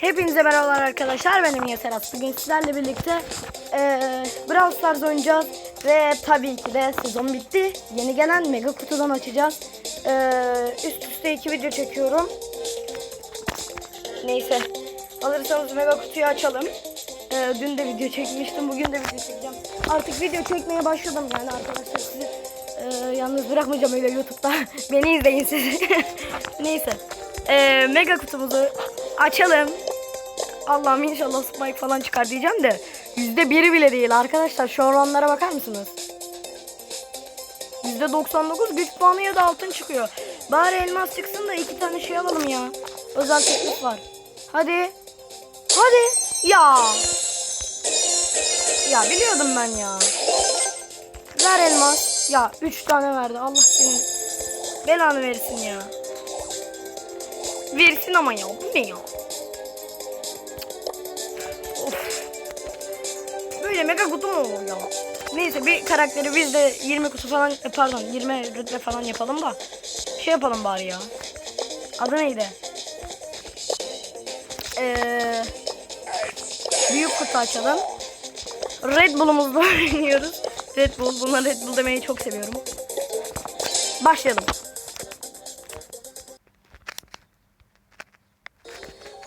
Hepinize merhabalar arkadaşlar. Ben Emine Serhat. Bugün sizlerle birlikte eee Brawl Stars oynayacağız. Ve tabii ki de sezon bitti. Yeni gelen mega kutudan açacağız. Eee üst üste iki video çekiyorum. Neyse. Alırsanız mega kutuyu açalım. Eee, dün de video çekmiştim. Bugün de video çekeceğim. Artık video çekmeye başladım yani arkadaşlar. Sizi eee, yalnız bırakmayacağım öyle YouTube'da. Beni izleyin siz. Neyse. Eee, mega kutumuzu açalım. Allah'ım inşallah spike falan çıkar diyeceğim de yüzde biri bile değil arkadaşlar şu oranlara bakar mısınız? Yüzde 99 güç puanı ya da altın çıkıyor. Bari elmas çıksın da iki tane şey alalım ya. Özel teklif var. Hadi. Hadi. Ya. Ya biliyordum ben ya. Ver elmas. Ya üç tane verdi. Allah senin belanı versin ya. Versin ama ya. Bu ne ya? Böyle mega kutu mu olur ya? Neyse bir karakteri biz de 20 kutu falan e, pardon 20 rütbe falan yapalım da şey yapalım bari ya. Adı neydi? Ee, büyük kutu açalım. Red Bull'umuzla oynuyoruz. Red Bull. Buna Red Bull demeyi çok seviyorum. Başlayalım.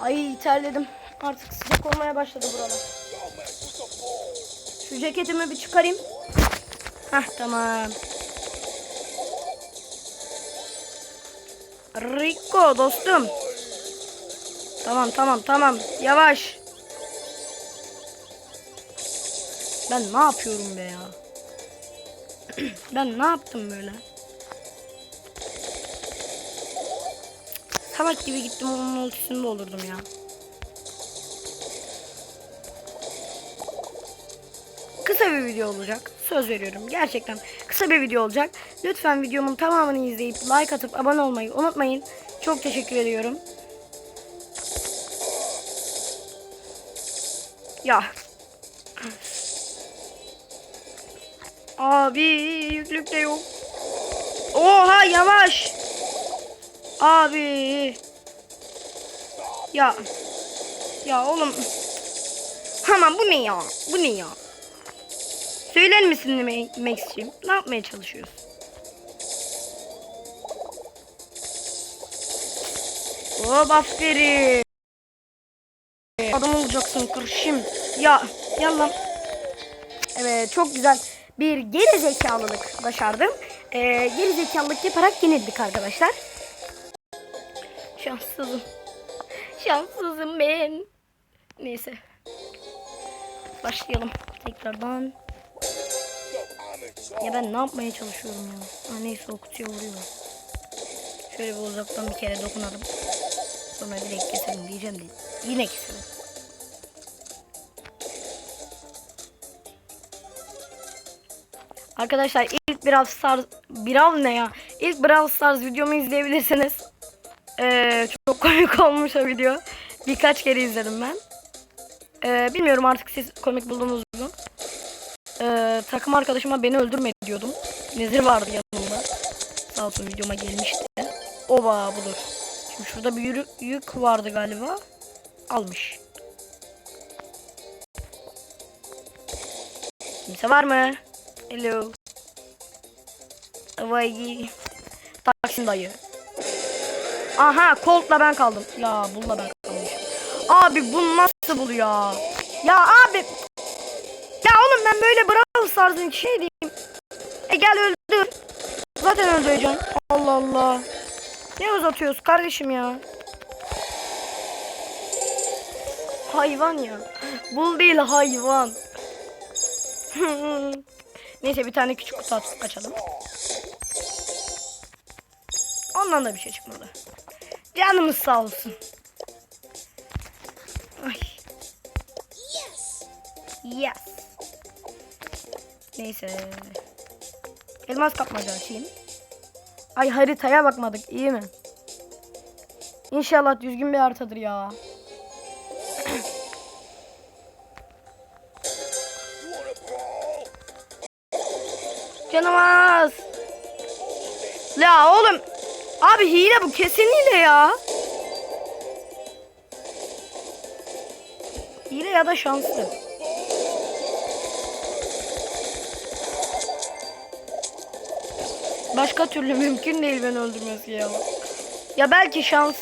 Ay terledim. Artık sıcak olmaya başladı buralar. Şu ceketimi bir çıkarayım. Hah tamam. Rico dostum. Tamam tamam tamam. Yavaş. Ben ne yapıyorum be ya? ben ne yaptım böyle? Salak gibi gittim onun ultisinde olurdum ya. Kısa bir video olacak. Söz veriyorum. Gerçekten kısa bir video olacak. Lütfen videomun tamamını izleyip like atıp abone olmayı unutmayın. Çok teşekkür ediyorum. Ya. Abi yüklük de yok. Oha yavaş. Abi. Ya. Ya oğlum. Aman bu ne ya? Bu ne ya? Söyler misin Max'ciğim? Ne yapmaya çalışıyorsun? Hop aferin. Adam olacaksın kırışım. Ya yallah. Evet çok güzel bir geri zekalılık başardım. Ee, geri zekalılık yaparak yenildik arkadaşlar. Şanssızım. Şanssızım ben. Neyse. Başlayalım tekrardan. Ya ben ne yapmaya çalışıyorum ya? Ha, neyse o kutuya vuruyor. Şöyle bir uzaktan bir kere dokunalım. Sonra direkt keselim diyeceğim de yine keselim. Arkadaşlar ilk Brawl Stars Brawl ne ya? İlk Brawl Stars videomu izleyebilirsiniz. Ee, çok komik olmuş o video. Birkaç kere izledim ben. Ee, bilmiyorum artık siz komik buldunuz Ee, takım arkadaşıma beni öldürme diyordum. Nezir vardı yanımda. Sağ olsun videoma gelmişti. Oba budur. Şimdi şurada bir yürü, yük vardı galiba. Almış. Kimse var mı? Hello. Vay. Taksim dayı. Aha Colt'la ben kaldım. Ya bununla ben kalmışım. Abi bu nasıl buluyor? Ya abi. Ben böyle Brawl Stars'ın şey diyeyim. E gel öldür. Zaten öldüreceksin. Allah Allah. Ne uzatıyoruz kardeşim ya? Hayvan ya. Bul değil hayvan. Neyse bir tane küçük kutu açalım. Ondan da bir şey çıkmadı. Canımız sağ olsun. Ay. Yes. Neyse. Elmas kapmaca açayım. Ay haritaya bakmadık iyi mi? İnşallah düzgün bir haritadır ya. Canım az. Ya oğlum. Abi hile bu kesin hile ya. Hile ya da şanslı. Başka türlü mümkün değil beni öldürmesi ya. Ya belki şans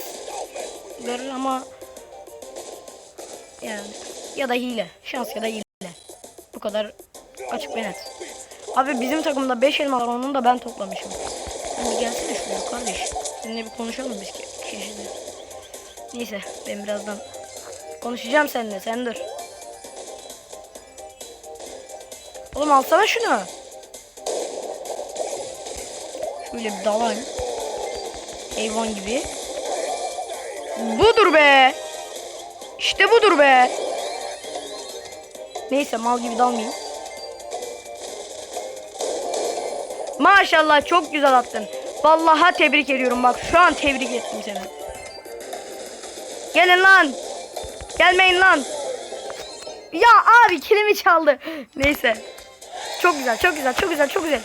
verir ama yani ya da hile. Şans ya da hile. Bu kadar açık ve net. Abi bizim takımda 5 elma var onun da ben toplamışım. Bir gelsene şuraya kardeş. Seninle bir konuşalım biz ki kişide. Neyse ben birazdan konuşacağım seninle sen dur. Oğlum alsana şunu. Şöyle bir dalayım. Hayvan gibi. Budur be. İşte budur be. Neyse mal gibi dalmayayım. Maşallah çok güzel attın. Vallahi tebrik ediyorum bak şu an tebrik ettim seni. Gelin lan. Gelmeyin lan. Ya abi kilimi çaldı. Neyse. Çok güzel çok güzel çok güzel çok güzel.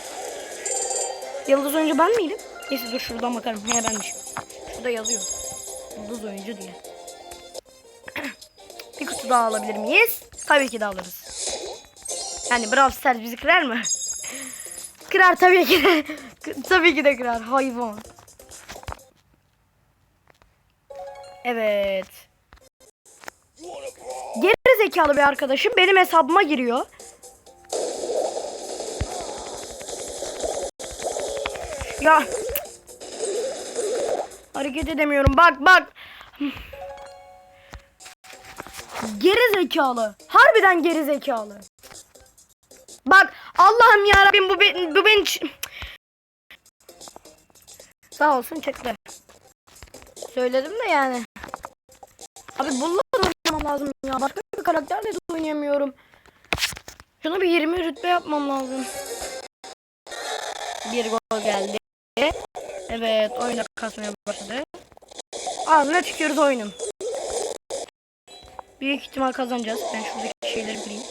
Yıldız oyuncu ben miydim? Neyse dur şuradan bakarım. He benmişim. Şurada yazıyor. Yıldız oyuncu diye. Bir kutu daha alabilir miyiz? Tabii ki de alırız. Yani Brawl Stars bizi kırar mı? kırar tabii ki de. tabii ki de kırar. Hayvan. Evet. Geri zekalı bir arkadaşım benim hesabıma giriyor. Ya. Hareket edemiyorum. Bak bak. Geri zekalı. Harbiden geri zekalı. Bak Allah'ım ya Rabbim bu ben, bu beni ç- Sağ olsun çıktı. Söyledim de yani. Abi bununla oynamam lazım ya. Başka bir karakterle de oynayamıyorum. Şunu bir 20 rütbe yapmam lazım. Bir gol geldi. Evet oyuna kasmaya başladı. Ağzına tükürdü oyunum. Büyük ihtimal kazanacağız. Ben şuradaki şeyleri kırayım.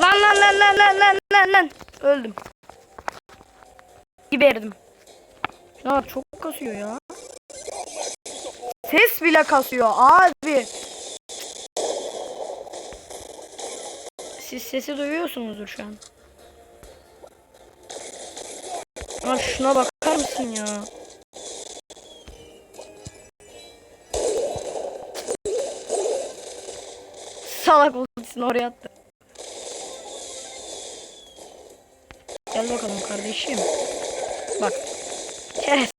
Lan lan lan lan lan lan lan lan. Öldüm. Geberdim. Şuna bak çok kasıyor ya. Ses bile kasıyor abi. Siz sesi duyuyorsunuzdur şu an. Aa şuna bakar mısın ya? Salak ultisini oraya attı. Gel bakalım kardeşim. Bak. Şerefsiz.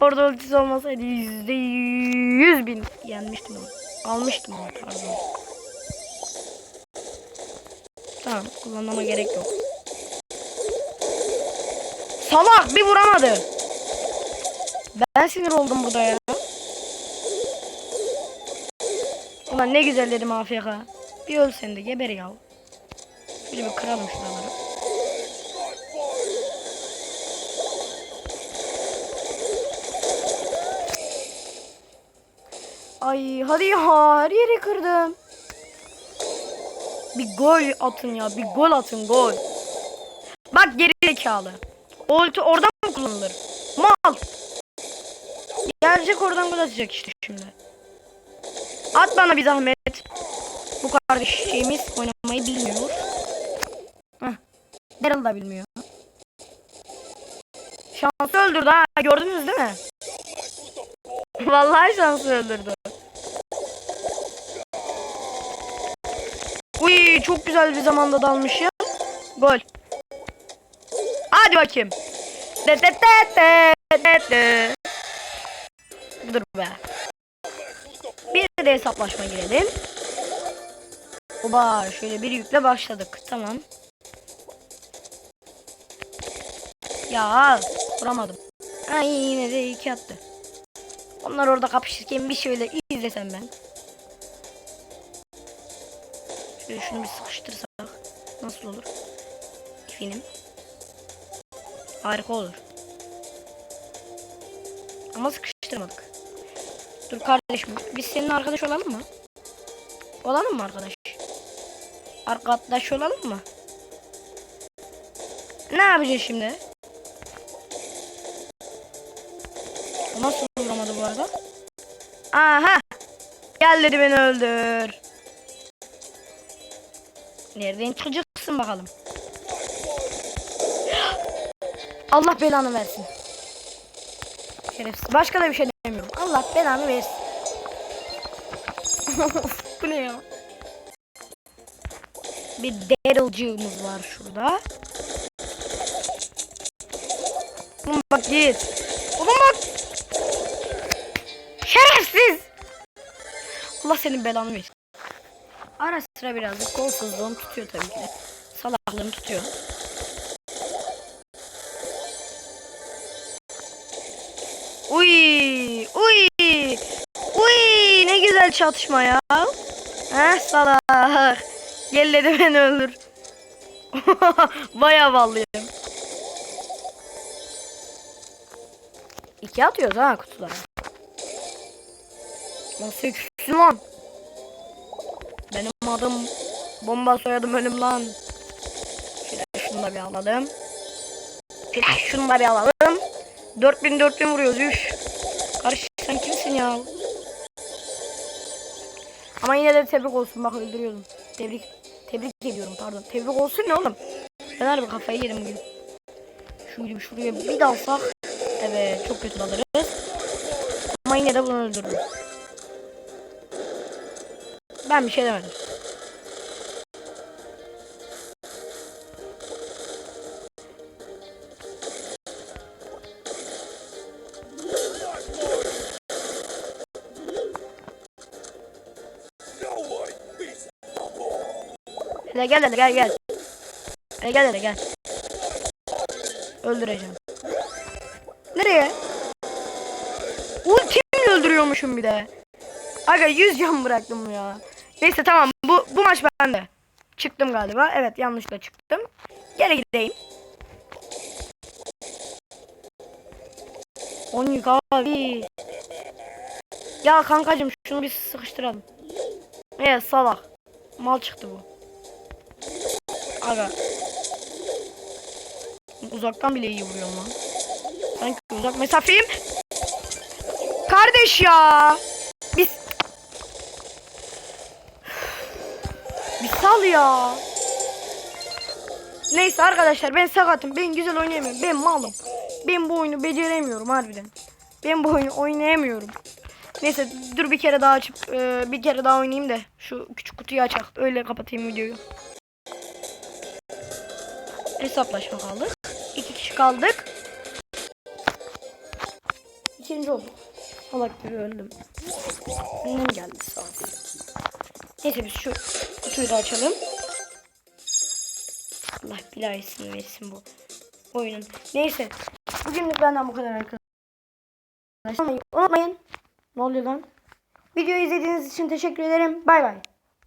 Orada ultisi olmasaydı yüzde yüz bin yenmiştim onu. Almıştım onu pardon. Tamam kullanmama gerek yok. Salak bir vuramadı. Ben sinir oldum burada ya. Ulan ne güzel dedim AFK. Bir öl sen de geber ya. Şöyle bir kıralım şuraları. Ay hadi ya her yeri kırdım. Bir gol atın ya bir gol atın gol. Bak geri zekalı. Ulti oradan mı kullanılır? Mal. Gelecek oradan gol atacak işte şimdi. At bana bir zahmet. Bu kardeşimiz oynamayı bilmiyor. Heh. Daryl da bilmiyor. Şansı öldürdü ha gördünüz değil mi? Vallahi şansı öldürdü. Uy çok güzel bir zamanda dalmış ya. Gol. Hadi bakayım. De de de de de de. Dur be. Bir de hesaplaşma girelim. Oba şöyle bir yükle başladık. Tamam. Ya vuramadım. Ay yine de iki attı. Onlar orada kapışırken bir şöyle izlesem ben. Şöyle şunu bir sıkıştırsak nasıl olur? Film. Harika olur. Ama sıkıştırmadık. Dur kardeşim biz seninle arkadaş olalım mı? Olalım mı arkadaş? Arkadaş olalım mı? Ne yapacağız şimdi? Nasıl vuramadı bu arada? Aha! Gel dedi beni öldür. Nereden çıkacaksın bakalım. Allah belanı versin. Şerefsiz. Başka da bir şey demiyorum. Allah belanı versin. Bu ne ya? Bir Daryl'cığımız var şurada. Oğlum bak git. Oğlum bak. Şerefsiz. Allah senin belanı versin. Ara sıra birazcık kolsuzluğum tutuyor tabii ki de. Salaklığım tutuyor. Uy, uy, uy ne güzel çatışma ya. Heh salak. Gel dedi beni öldür. Baya ballıyım. İki atıyoruz ha kutulara. Nasıl küçüksün lan? Benim adım bomba soyadım ölüm lan. Şöyle şunu da bir alalım. Şöyle şunu da bir alalım. 4000 4000 vuruyoruz üş. Karış sen kimsin ya? Ama yine de tebrik olsun bak öldürüyordum. Tebrik tebrik ediyorum pardon. Tebrik olsun ne oğlum? Ben harbi kafayı yedim bugün. Şöyle şuraya bir dalsak. Evet çok kötü alırız. Ama yine de bunu öldürdüm. Ben bir şey demedim. Hele gel hele gel gel. Hele gel hele gel. Öldüreceğim. Nereye? Ultimle öldürüyormuşum bir de. Aga 100 can bıraktım ya. Neyse tamam bu bu maç bende. Çıktım galiba. Evet yanlışla çıktım. Geri gideyim. 10 yük abi. Ya kankacım şunu bir sıkıştıralım. Evet salak. Mal çıktı bu. Aga. Uzaktan bile iyi vuruyorum lan. Sanki uzak mesafeyim. Kardeş ya. Biz Bir sal ya. Neyse arkadaşlar ben sakatım. Ben güzel oynayamıyorum. Ben malım. Ben bu oyunu beceremiyorum harbiden. Ben bu oyunu oynayamıyorum. Neyse dur bir kere daha açıp e, bir kere daha oynayayım da şu küçük kutuyu açak. Öyle kapatayım videoyu. Hesaplaşma kaldık. İki kişi kaldık. İkinci oldum. Salak gibi öldüm. Annem geldi sağ. Neyse biz şu kutuyu da açalım. Allah bilahisini versin bu oyunun. Neyse. Bugünlük benden bu kadar arkadaşlar. Unutmayın. Ne oluyor lan? Videoyu izlediğiniz için teşekkür ederim. Bay bay.